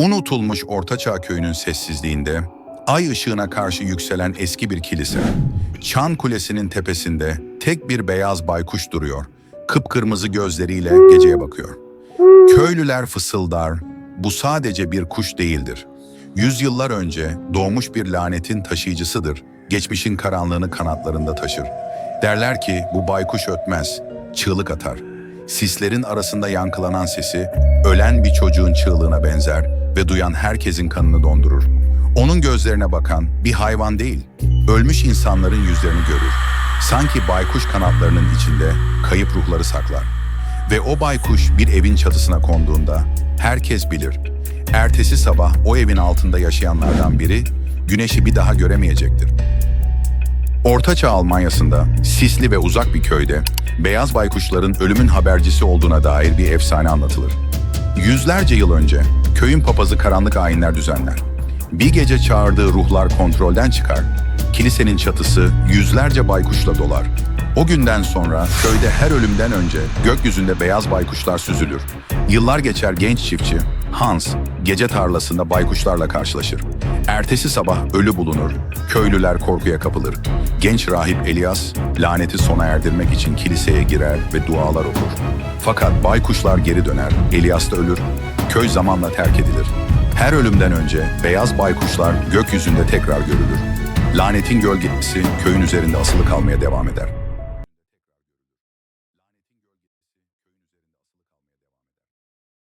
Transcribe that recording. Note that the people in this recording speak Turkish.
Unutulmuş Ortaçağ köyünün sessizliğinde, ay ışığına karşı yükselen eski bir kilise. Çan Kulesi'nin tepesinde tek bir beyaz baykuş duruyor. Kıpkırmızı gözleriyle geceye bakıyor. Köylüler fısıldar, bu sadece bir kuş değildir. Yüzyıllar önce doğmuş bir lanetin taşıyıcısıdır. Geçmişin karanlığını kanatlarında taşır. Derler ki bu baykuş ötmez, çığlık atar. Sislerin arasında yankılanan sesi, ölen bir çocuğun çığlığına benzer ve duyan herkesin kanını dondurur. Onun gözlerine bakan bir hayvan değil, ölmüş insanların yüzlerini görür. Sanki baykuş kanatlarının içinde kayıp ruhları saklar. Ve o baykuş bir evin çatısına konduğunda herkes bilir. Ertesi sabah o evin altında yaşayanlardan biri güneşi bir daha göremeyecektir. Ortaçağ Almanya'sında sisli ve uzak bir köyde beyaz baykuşların ölümün habercisi olduğuna dair bir efsane anlatılır. Yüzlerce yıl önce köyün papazı karanlık ayinler düzenler. Bir gece çağırdığı ruhlar kontrolden çıkar. Kilisenin çatısı yüzlerce baykuşla dolar. O günden sonra köyde her ölümden önce gökyüzünde beyaz baykuşlar süzülür. Yıllar geçer genç çiftçi Hans gece tarlasında baykuşlarla karşılaşır. Ertesi sabah ölü bulunur. Köylüler korkuya kapılır. Genç rahip Elias laneti sona erdirmek için kiliseye girer ve dualar okur. Fakat baykuşlar geri döner. Elias da ölür. Köy zamanla terk edilir. Her ölümden önce beyaz baykuşlar gökyüzünde tekrar görülür. Lanetin gölgesi köyün üzerinde asılı kalmaya devam eder.